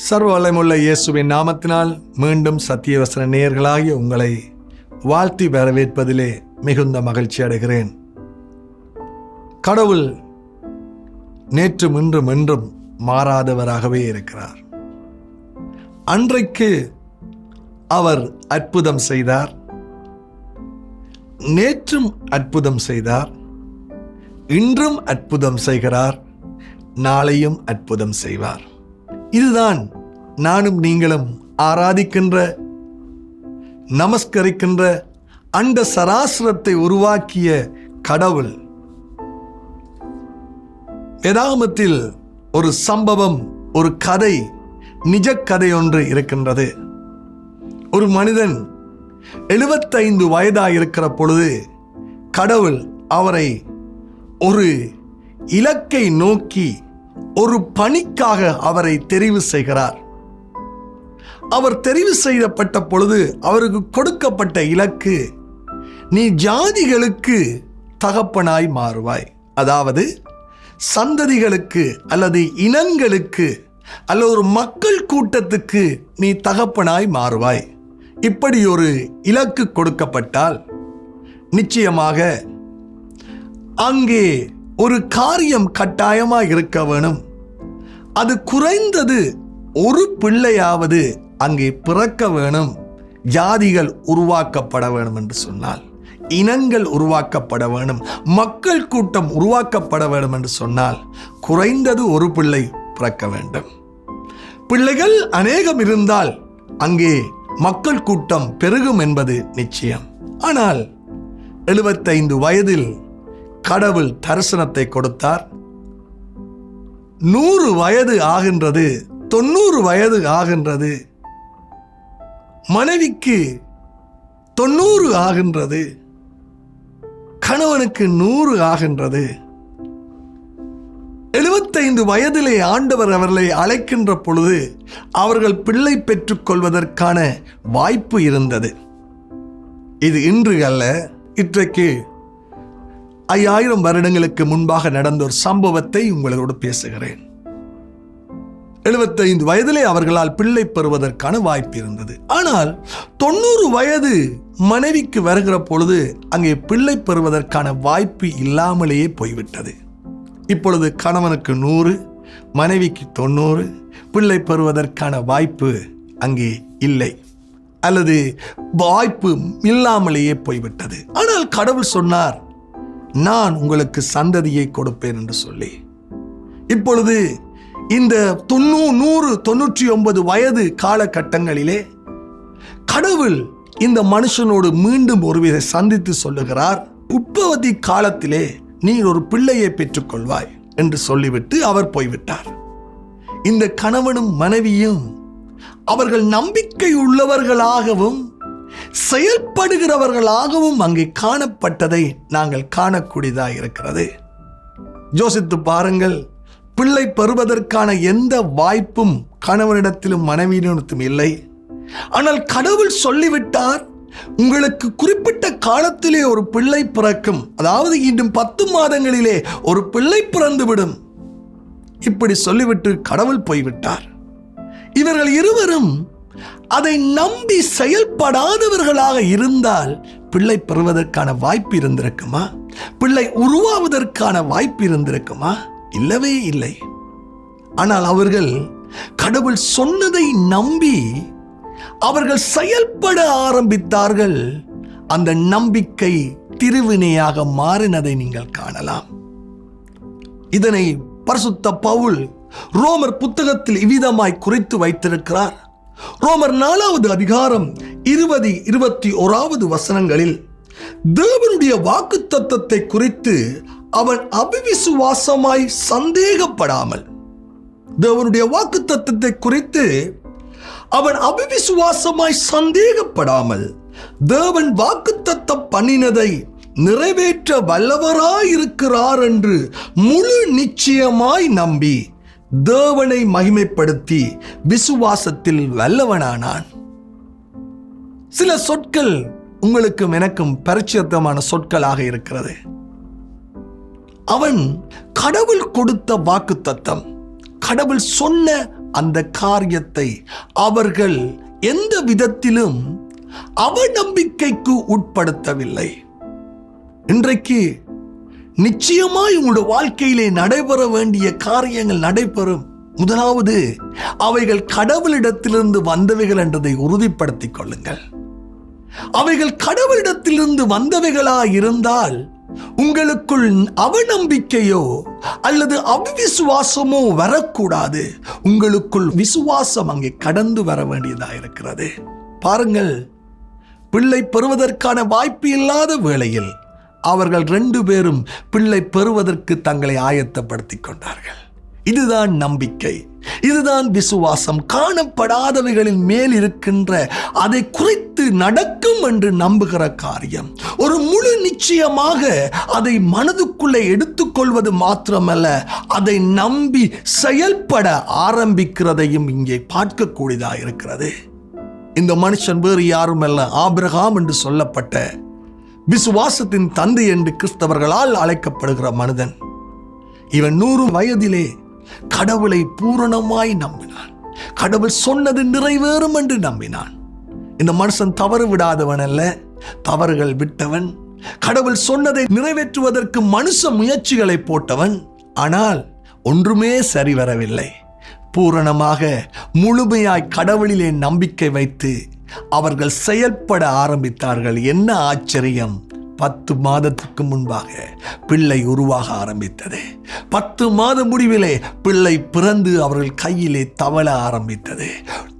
சர்வ வல்லமுள்ள இயேசுவின் நாமத்தினால் மீண்டும் சத்தியவசன நேயர்களாகிய உங்களை வாழ்த்தி வரவேற்பதிலே மிகுந்த மகிழ்ச்சி அடைகிறேன். கடவுள் நேற்றும் இன்றும் என்றும் மாறாதவராகவே இருக்கிறார். அன்றைக்கு அவர் அற்புதம் செய்தார். நேற்றும் அற்புதம் செய்தார். இன்றும் அற்புதம் செய்கிறார். நாளையும் அற்புதம் செய்வார். இதுதான் நானும் நீங்களும் ஆராதிக்கின்ற நமஸ்கரிக்கின்ற அண்ட சராசரத்தை உருவாக்கிய கடவுள். வேதாகமத்தில் ஒரு சம்பவம் ஒரு கதை நிஜ கதை ஒன்று இருக்கின்றது. ஒரு மனிதன் எழுபத்தைந்து வயதாக இருக்கிற பொழுது கடவுள் அவரை ஒரு இலக்கை நோக்கி ஒரு பணிக்காக அவரை தெரிவு செய்கிறார். அவர் தெரிவு செய்யப்பட்ட பொழுது அவருக்கு கொடுக்கப்பட்ட இலக்கு நீ ஜாதிகளுக்கு தகப்பனாய் மாறுவாய். அதாவது சந்ததிகளுக்கு அல்லது இனங்களுக்கு அல்லது ஒரு மக்கள் கூட்டத்துக்கு நீ தகப்பனாய் மாறுவாய். இப்படி ஒரு இலக்கு கொடுக்கப்பட்டால் நிச்சயமாக அங்கே ஒரு காரியம் கட்டாயமாக இருக்க வேணும். அது குறைந்தது ஒரு பிள்ளையாவது அங்கே பிறக்க வேணும். ஜாதிகள் உருவாக்கப்பட வேணும் என்று சொன்னால் இனங்கள் உருவாக்கப்பட வேணும். மக்கள் கூட்டம் உருவாக்கப்பட வேண்டும் என்று சொன்னால் குறைந்தது ஒரு பிள்ளை பிறக்க வேண்டும். பிள்ளைகள் அநேகம் இருந்தால் அங்கே மக்கள் கூட்டம் பெருகும் என்பது நிச்சயம். ஆனால் எழுபத்தைந்து வயதில் கடவுள் தரிசனத்தை கொடுத்தார். நூறு வயது ஆகின்றது தொண்ணூறு வயது ஆகின்றது. மனைவிக்கு தொண்ணூறு ஆகின்றது. கணவனுக்கு நூறு ஆகின்றது. எழுபத்தைந்து வயதிலே ஆண்டவர் அவர்களை அழைக்கின்ற பொழுது அவர்கள் பிள்ளை பெற்றுக் கொள்வதற்கான வாய்ப்பு இருந்தது. இது இன்று அல்ல இன்றைக்கு ஐயாயிரம் வருடங்களுக்கு முன்பாக நடந்த ஒரு சம்பவத்தை உங்களோடு பேசுகிறேன். எழுபத்தைந்து வயதிலே அவர்களால் பிள்ளை பெறுவதற்கான வாய்ப்பு இருந்தது. ஆனால் தொண்ணூறு வயது மனைவிக்கு வருகிற பொழுது அங்கே பிள்ளை பெறுவதற்கான வாய்ப்பு இல்லாமலேயே போய்விட்டது. இப்பொழுது கணவனுக்கு நூறு மனைவிக்கு தொண்ணூறு பிள்ளை பெறுவதற்கான வாய்ப்பு அங்கே இல்லை. அல்லது வாய்ப்பு இல்லாமலேயே போய்விட்டது. ஆனால் கடவுள் சொன்னார் நான் உங்களுக்கு சந்ததியை கொடுப்பேன் என்று சொல்லி. இப்பொழுது இந்த தொண்ணூ நூறு தொண்ணூற்றி ஒன்பது வயது காலகட்டங்களிலே கடவுள் இந்த மனுஷனோடு மீண்டும் ஒருவிதை சந்தித்து சொல்லுகிறார் உட்பவதி காலத்திலே நீ ஒரு பிள்ளையை பெற்றுக்கொள்வாய் என்று சொல்லிவிட்டு அவர் போய்விட்டார். இந்த கணவனும் மனைவியும் அவர்கள் நம்பிக்கை உள்ளவர்களாகவும் செயல்படுகிறவர்களாகவும் அங்கே காணப்பட்டதை நாங்கள் காணக்கூடியதாக இருக்கிறது. யோசித்து பாருங்கள் பிள்ளை பெறுவதற்கான எந்த வாய்ப்பும் கணவனிடத்திலும் மனைவியிடத்திலும் இல்லை. ஆனால் கடவுள் சொல்லிவிட்டார் உங்களுக்கு குறிப்பிட்ட காலத்திலே ஒரு பிள்ளை பிறக்கும். அதாவது இன்னும் பத்து மாதங்களிலே ஒரு பிள்ளை பிறந்துவிடும். இப்படி சொல்லிவிட்டு கடவுள் போய்விட்டார். இவர்கள் இருவரும் அதை நம்பி செயல்படாதவர்களாக இருந்தால் பிள்ளை பெறுவதற்கான வாய்ப்பு இருந்திருக்குமா? பிள்ளை உருவாவதற்கான வாய்ப்பு இருந்திருக்குமா? இல்லவே இல்லை. ஆனால் அவர்கள் கடவுள் சொன்னதை நம்பி அவர்கள் செயல்பட ஆரம்பித்தார்கள். அந்த நம்பிக்கை திருவினையாக மாறினதை நீங்கள் காணலாம். இதனை பரிசுத்த பவுல் ரோமர் புத்தகத்தில் இவ்விதமாய் குறித்து வைத்திருக்கிறார். ரோமர் நாலாவது அதிகாரம் இருபது இருபத்தி ஓராவது வசனங்களில் தேவனுடைய வாக்கு தத்தத்தை குறித்து அவன் அபிவிசுவாசமாய் சந்தேகப்படாமல் தேவனுடைய வாக்கு தத்தத்தை குறித்து அவன் அபிவிசுவாசமாய் சந்தேகப்படாமல் தேவன் வாக்கு தத்தம் பண்ணினதை நிறைவேற்ற வல்லவராயிருக்கிறார் என்று முழு நிச்சயமாய் நம்பி தேவனை மகிமைப்படுத்தி விசுவாசத்தில் வல்லவனானான். சில சொற்கள் உங்களுக்கும் எனக்கும் பரிச்சயத்தமான சொற்களாக இருக்கிறது. அவன் கடவுள் கொடுத்த வாக்கு தத்தம் கடவுள் சொன்ன அந்த காரியத்தை அவர்கள் எந்த விதத்திலும் அவநம்பிக்கைக்கு உட்படுத்தவில்லை. இன்றைக்கு நிச்சயமாய் உங்களோட வாழ்க்கையிலே நடைபெற வேண்டிய காரியங்கள் நடைபெறும். முதலாவது அவைகள் கடவுளிடத்திலிருந்து வந்தவைகள் என்றதை உறுதிப்படுத்திக் கொள்ளுங்கள். அவைகள் கடவுளிடத்திலிருந்து வந்தவைகளா இருந்தால் உங்களுக்குள் அவநம்பிக்கையோ அல்லது அவிசுவாசமோ வரக்கூடாது. உங்களுக்குள் விசுவாசம் அங்கே கடந்து வர வேண்டியதாக இருக்கிறது. பாருங்கள் பிள்ளை பெறுவதற்கான வாய்ப்பு இல்லாத வேளையில் அவர்கள் ரெண்டு பேரும் பிள்ளை பெறுவதற்கு தங்களை ஆயத்தப்படுத்திக் கொண்டார்கள். இதுதான் நம்பிக்கை. இதுதான் விசுவாசம். காணப்படாதவைகளின் மேல் இருக்கின்ற அதை குறித்து நடக்கும் என்று நம்புகிற காரியம். ஒரு முழு நிச்சயமாக அதை மனதுக்குள்ளே எடுத்துக்கொள்வது மாத்திரமல்ல அதை நம்பி செயல்பட ஆரம்பிக்கிறதையும் இங்கே பார்க்கக்கூடியதா இருக்கிறது. இந்த மனுஷன் வேறு யாரும் அல்ல ஆபிரகாம் என்று சொல்லப்பட்ட விசுவாசத்தின் தந்தை என்று கிறிஸ்தவர்களால் அழைக்கப்படுகிற மனிதன். இவன் நூறு வயதிலே கடவுளை பூரணமாய் நம்பினான். கடவுள் சொன்னது நிறைவேறும் என்று நம்பினான். இந்த மனுஷன் தவறு விடாதவன் அல்ல தவறுகள் விட்டவன். கடவுள் சொன்னதை நிறைவேற்றுவதற்கு மனுஷ முயற்சிகளை போட்டவன். ஆனால் ஒன்றுமே சரிவரவில்லை. பூரணமாக முழுமையாய் கடவுளிலே நம்பிக்கை வைத்து அவர்கள் செயல்பட ஆரம்பித்தார்கள். என்ன ஆச்சரியம்? பத்து மாதத்துக்கு முன்பாக பிள்ளை உருவாக ஆரம்பித்தது. பத்து மாத முடிவிலே பிள்ளை பிறந்து அவர்கள் கையிலே தவள ஆரம்பித்தது.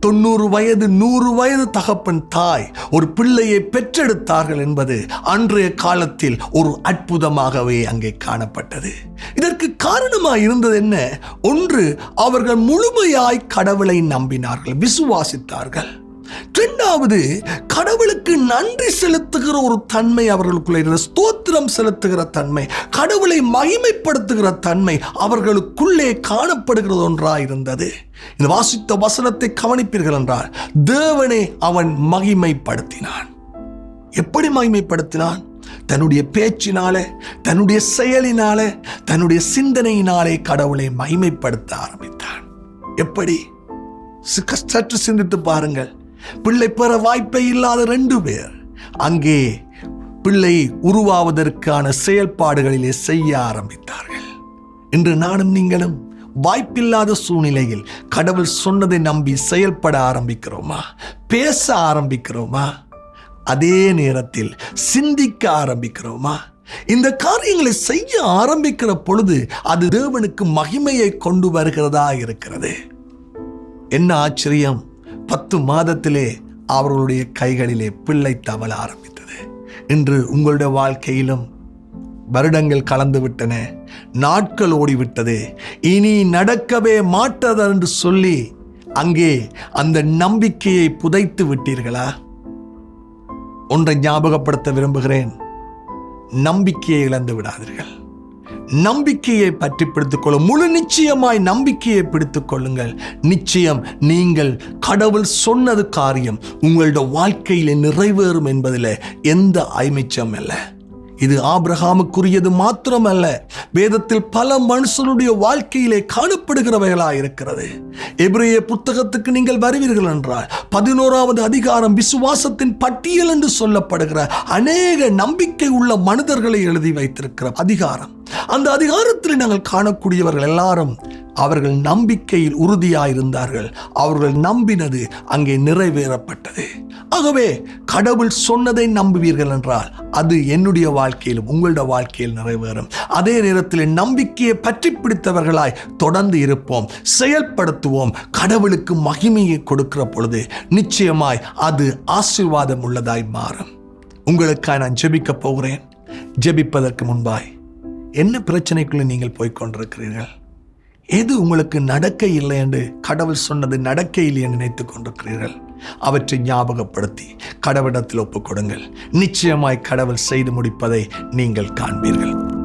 தொண்ணூறு வயது நூறு வயது தகப்பன் தாய் ஒரு பிள்ளையை பெற்றெடுத்தார்கள் என்பது அன்றைய காலத்தில் ஒரு அற்புதமாகவே அங்கே காணப்பட்டது. இதற்கு காரணமாக இருந்தது என்ன? ஒன்று அவர்கள் முழுமையாய் கடவுளை நம்பினார்கள் விசுவாசித்தார்கள். இரண்டாவது கடவுளுக்கு நன்றி செலுத்துகிற ஒரு தன்மை அவர்களுக்குள்ள இருந்தது ஸ்தோத்திரம் செலுத்துகிற தன்மை கடவுளை மகிமைப்படுத்துகிற தன்மை அவர்களுக்குள்ளே காணப்படுகிறது ஒன்றாய் இருந்தது. இந்த வாசித்த வசனத்தை கவனிப்பீர்கள் என்றால் தேவனை அவன் மகிமைப்படுத்தினான். எப்படி மகிமைப்படுத்தினான்? தன்னுடைய பேச்சினால தன்னுடைய செயலினால தன்னுடைய சிந்தனையினாலே கடவுளை மகிமைப்படுத்த ஆரம்பித்தான். எப்படி? சற்று சிந்தித்து பாருங்கள். பிள்ளை பெற வாய்ப்பே இல்லாத ரெண்டு பேர். அங்கே பிள்ளை உருவாவதற்கான செயல்பாடுகளிலே செய்ய ஆரம்பித்தார்கள். இன்று நானும் நீங்களும் வாய்ப்பில்லாத சூழ்நிலையில் கடவுள் சொன்னதை நம்பி செயல்பட ஆரம்பிக்கிறோமா? பேச ஆரம்பிக்கிறோமா? அதே நேரத்தில் சிந்திக்க ஆரம்பிக்கிறோமா? இந்த காரியங்களை செய்ய ஆரம்பிக்கிற பொழுது அது தேவனுக்கு மகிமையை கொண்டு வருகிறதா இருக்கிறது. என்ன ஆச்சரியம்? பத்து மாதத்திலே அவர்களுடைய கைகளிலே பிள்ளை தவள ஆரம்பித்தது. இன்று உங்களுடைய வாழ்க்கையிலும் வருடங்கள் கலந்து விட்டன நாட்கள் ஓடிவிட்டது. இனி நடக்கவே மாட்டது என்று சொல்லி அங்கே அந்த நம்பிக்கையை புதைத்து விட்டீர்களா? ஒன்றை ஞாபகப்படுத்த விரும்புகிறேன். நம்பிக்கையை இழந்து விடாதீர்கள். நம்பிக்கையை பற்றி பிடித்துக் கொள்ளும் முழு நிச்சயமாய் நம்பிக்கையை பிடித்துக் கொள்ளுங்கள் நிச்சயம் நீங்கள் கடவுள் சொன்னது காரியம். உங்களுடைய வாழ்க்கையிலே நிறைவேறும் என்பதில் எந்த ஐமிச்சம் இல்லை இது ஆபிரகாமுக்குரியது மாத்திரமல்ல. வேதத்தில் பல மனுஷனுடைய வாழ்க்கையிலே காணப்படுகிறவைகளாக இருக்கிறது. எபிரேய புத்தகத்துக்கு நீங்கள் வருவீர்கள் என்றால் பதினோராவது அதிகாரம் விசுவாசத்தின் பட்டியல் என்று சொல்லப்படுகிற அநேக நம்பிக்கை உள்ள மனிதர்களை எழுதி வைத்திருக்கிற அதிகாரம். அந்த அதிகாரத்தில் நாங்கள் காணக்கூடியவர்கள் எல்லாரும் அவர்கள் நம்பிக்கையில் உறுதியாயிருந்தார்கள். அவர்கள் நம்பினது அங்கே நிறைவேறப்பட்டது. ஆகவே கடவுள் சொன்னதை நம்புவீர்கள் என்றால் அது என்னுடைய வாழ்க்கையிலும் உங்களுடைய வாழ்க்கையில் நிறைவேறும். அதே நேரத்தில் நம்பிக்கையை பற்றி பிடித்தவர்களாய் தொடர்ந்து இருப்போம் செயல்படுத்துவோம் கடவுளுக்கு மகிமையை கொடுக்கிற பொழுது நிச்சயமாய் அது ஆசீர்வாதம் உள்ளதாய் மாறும். உங்களுக்காக நான் ஜெபிக்க போகிறேன். ஜெபிப்பதற்கு முன்பாய் என்ன பிரச்சனைக்குள்ளே நீங்கள் போய்க் கொண்டிருக்கிறீர்கள்? எது உங்களுக்கு நடக்க இல்லை என்று கடவுள் சொன்னது நடக்க இல்லை என்று நினைத்துக் கொண்டிருக்கிறீர்கள்? அவற்றை ஞாபகப்படுத்தி கடவுளிடத்தில் ஒப்புக் கொடுங்கள். நிச்சயமாய் கடவுள் செய்து முடிப்பதை நீங்கள் காண்பீர்கள்.